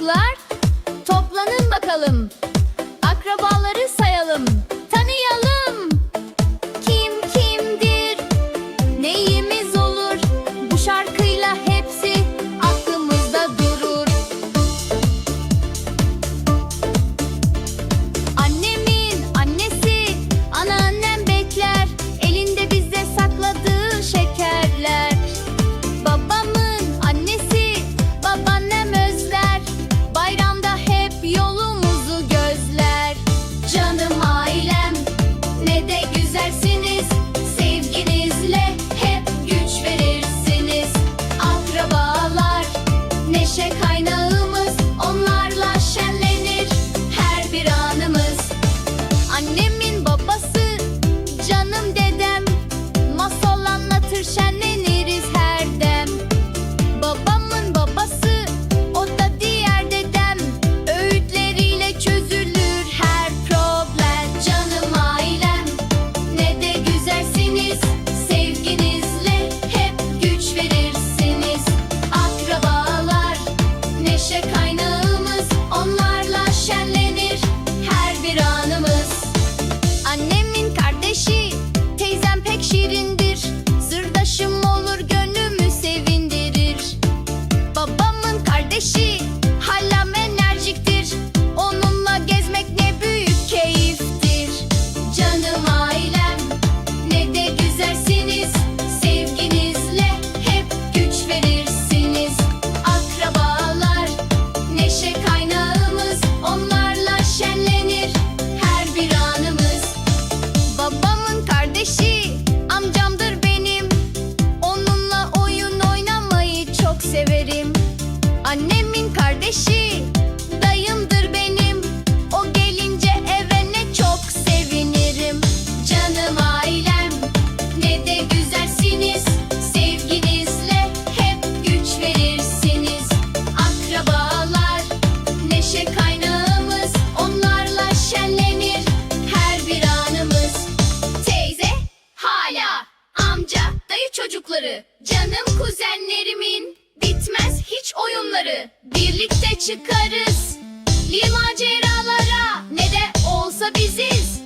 çocuklar. Toplanın bakalım. Akrabalar chaîne eşi Hallam enerjiktir. Onunla gezmek ne büyük keyiftir. Canım ailem ne de güzelsiniz. Sevginizle hep güç verirsiniz. Akrabalar neşe kaynağımız Onlarla şenlenir. Her bir anımız. Babamın kardeşi amcamdır benim. Onunla oyun oynamayı çok severim. Annemin kardeşi dayımdır benim. O gelince eve ne çok sevinirim. Canım ailem ne de güzelsiniz. Sevginizle hep güç verirsiniz. Akrabalar neşe kaynağımız Onlarla şenlenir. Her bir anımız. Teyze, hala, amca, dayı çocukları Canım kuzenlerimin yolları birlikte çıkarız. Li maceralara ne de olsa biziz.